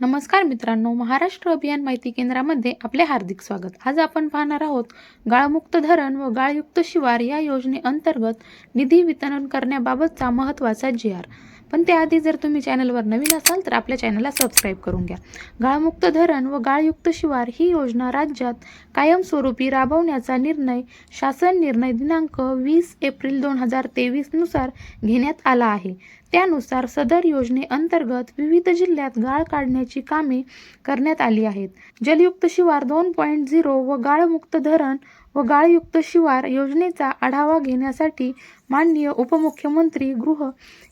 नमस्कार मित्रांनो महाराष्ट्र अभियान माहिती केंद्रामध्ये आपले हार्दिक स्वागत. आज आपण पाहणार आहोत गाळमुक्त धरण व गाळयुक्त शिवार या योजनेअंतर्गत निधी वितरण करण्याबाबतचा महत्त्वाचा जी आर. पण त्याआधी जर तुम्ही चॅनलवर नवीन असाल तर आपल्या चॅनलला सबस्क्राईब करून घ्या. गाळमुक्त धरण व गाळयुक्त शिवार ही योजना राज्यात कायमस्वरूपी राबवण्याचा निर्णय शासन निर्णय दिनांक वीस एप्रिल दोन हजार तेवीसनुसार घेण्यात आला आहे. त्यानुसार सदर योजनेअंतर्गत विविध जिल्ह्यात गाळ काढण्याची कामे करण्यात आली आहेत. जलयुक्त शिवार दोन पॉईंट झिरो व गाळमुक्त धरण व गाळयुक्त शिवार योजनेचा आढावा घेण्यासाठी माननीय उपमुख्यमंत्री गृह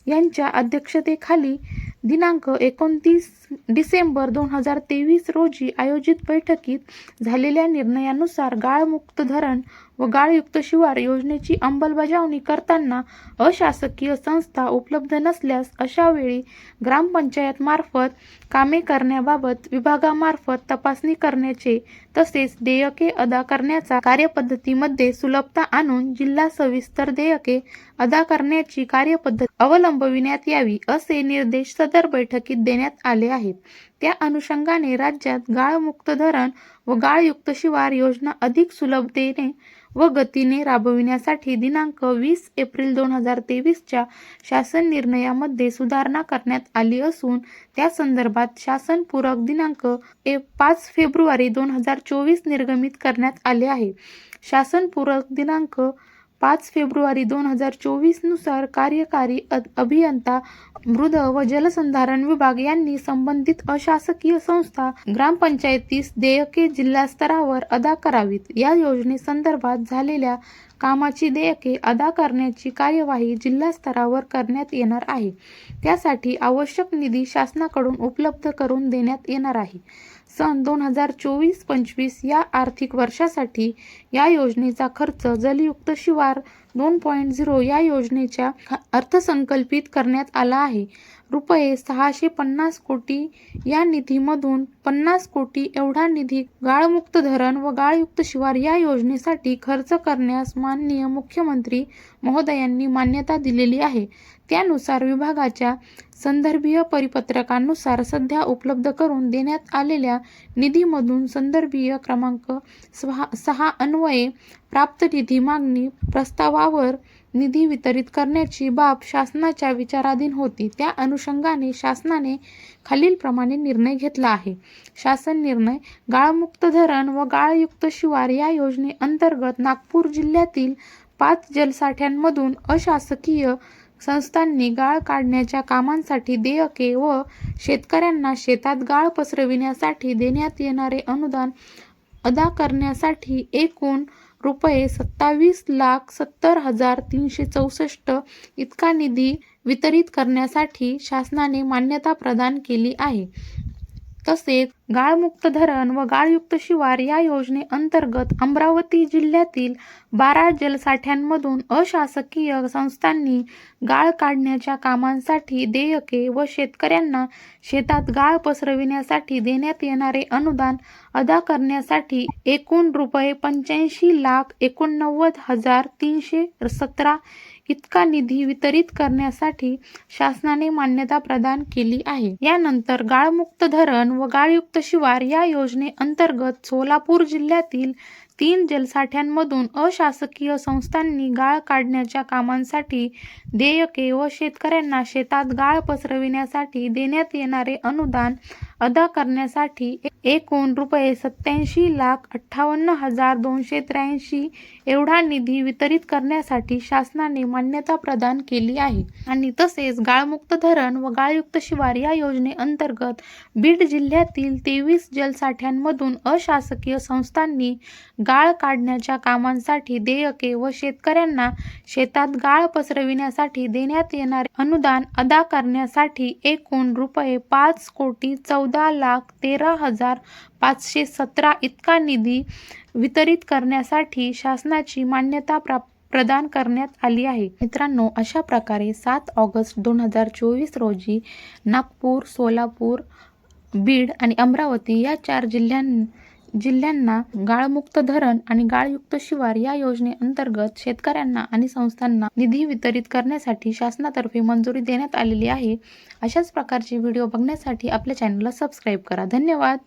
यांच्या अध्यक्षतेखाली दिनांक एकोणतीस डिसेंबर दोन हजार तेवीस रोजी आयोजित बैठकीत झालेल्या निर्णयानुसार गाळमुक्त धरण व गाळयुक्त शिवार योजनेची अंमलबजावणी करताना अशासकीय संस्था उपलब्ध नसल्यास अशा वेळी ग्रामपंचायतमार्फत कामे करण्याबाबत विभागामार्फत तपासणी करण्याचे तसेच देयके अदा करण्याचा कार्यपद्धतीमध्ये सुलभता आणून जिल्हा सविस्तर देयके अदा करण्याची कार्यपद्धती अवलंबविण्यात यावी असे निर्देश सदर बैठकीत देण्यात आले आहेत. त्या अनुषंगाने राज्यात गाळमुक्त धरण व गाळयुक्त शिवार योजना अधिक सुलभतेने व गतीने राबविण्यासाठी दिनांक वीस एप्रिल दोन हजार तेवीसच्या शासन निर्णयामध्ये सुधारणा करण्यात आली असून त्या संदर्भात शासनपूरक दिनांक ए पाच फेब्रुवारी दोन हजार चोवीस निर्गमित करण्यात आले आहे. शासनपूरक दिनांक पाच फेब्रुवारी दोन हजार चोवीसनुसार कार्यकारी अभियंता मृद व जलसंधारण विभाग यांनी संबंधित अशासकीय संस्था ग्रामपंचायतीस देयके जिल्हा स्तरावर अदा करावीत. या योजनेसंदर्भात झालेल्या कामाची देयके अदा करण्याची कार्यवाही जिल्हा स्तरावर करण्यात येणार आहे. त्यासाठी आवश्यक निधी शासनाकडून उपलब्ध करून देण्यात येणार आहे. सन दोन हजार चोवीस पंचवीस या आर्थिक वर्षासाठी या योजनेचा खर्च जलयुक्त शिवार दोन पॉईंट झिरो या योजनेच्या अर्थसंकल्पित करण्यात आला आहे. रुपये सहाशे पन्नास कोटी या निधीमधून पन्नास कोटी एवढा निधी गाळमुक्त धरण व गाळयुक्त शिवार या योजनेसाठी खर्च करण्यास माननीय मुख्यमंत्री महोदयांनी मान्यता दिलेली आहे. त्यानुसार विभागाच्या संदर्भीय परिपत्रकानुसार सध्या उपलब्ध करून देण्यात आलेल्या निधीमधून संदर्भीय क्रमांक सहा सहा अन्वये प्राप्त निधी मागणी प्रस्तावावर निधी वितरित करण्याची बाब शासनाच्या विचाराधीन होती. त्या अनुषंगाने शासनाने खालीलप्रमाणे निर्णय घेतला आहे. शासन निर्णय गाळमुक्त धरण व गाळयुक्त शिवार या योजनेअंतर्गत नागपूर जिल्ह्यातील पाच जलसाठ्यांमधून अशासकीय संस्थांनी गाळ काढण्याच्या कामांसाठी देयके व शेतकऱ्यांना शेतात गाळ पसरविण्यासाठी देण्यात येणारे अनुदान अदा करण्यासाठी एकूण रुपये सत्तावीस लाख सत्तर हजार तीनशे चौसष्ट इतका निधी वितरित करण्यासाठी शासनाने मान्यता प्रदान केली आहे. तसेच गाळमुक्त धरण व गाळयुक्त शिवार या योजनेअंतर्गत अमरावती जिल्ह्यातील बारा जलसाठ्यांमधून अशासकीय संस्थांनी गाळ काढण्याच्या कामांसाठी देयके व शेतकऱ्यांना शेतात गाळ पसरविण्यासाठी देण्यात येणारे अनुदान अदा करण्यासाठी एकूण रुपये पंच्याऐंशी लाख एकोणनव्वद हजार तीनशे सतरा इतका निधी वितरित करण्यासाठी शासनाने मान्यता प्रदान केली आहे. यानंतर गाळमुक्त धरण व गाळयुक्त शिवार या योजनेअंतर्गत सोलापूर जिल्ह्यातील तीन जलसाठ्यांमधून अशासकीय संस्थांनी गाळ काढण्याच्या कामांसाठी देयके व शेतकऱ्यांना शेतात गाळ पसरविण्यासाठी देण्यात येणारे अनुदान अदा करण्यासाठी एकूण रुपये सत्याऐंशी लाख अठ्ठावन्न हजार दोनशे त्र्याऐंशी एवढा निधी वितरित करण्यासाठी शासनाने मान्यता प्रदान केली आहे. आणि तसेच गाळमुक्त धरण व गाळयुक्त शिवार या योजनेअंतर्गत बीड जिल्ह्यातील तेवीस जलसाठ्यांमधून अशासकीय संस्थांनी गाळ काढण्याच्या कामांसाठी देयके व शेतकऱ्यांना शेतात गाळ पसरविण्यासाठी देण्यात येणारे अनुदान अदा करण्यासाठी एकूण रुपये पाच कोटी चौ चौदा लाख तेरा हजार पाचशे सतरा इतका निधी वितरित करण्यासाठी शासनाची मान्यता प्राप्त प्रदान करण्यात आली आहे. मित्रांनो अशा प्रकारे सात ऑगस्ट दोन हजार चोवीस रोजी नागपूर सोलापूर बीड आणि अमरावती या चार जिल्ह्यां जिल्ह्यांना गाळमुक्त धरण आणि गाळयुक्त शिवार या योजनेअंतर्गत शेतकऱ्यांना आणि संस्थांना निधी वितरित करण्यासाठी शासनातर्फे मंजुरी देण्यात आलेली आहे. अशाच प्रकारचे व्हिडिओ बघण्यासाठी आपल्या चॅनलला सबस्क्राईब करा. धन्यवाद!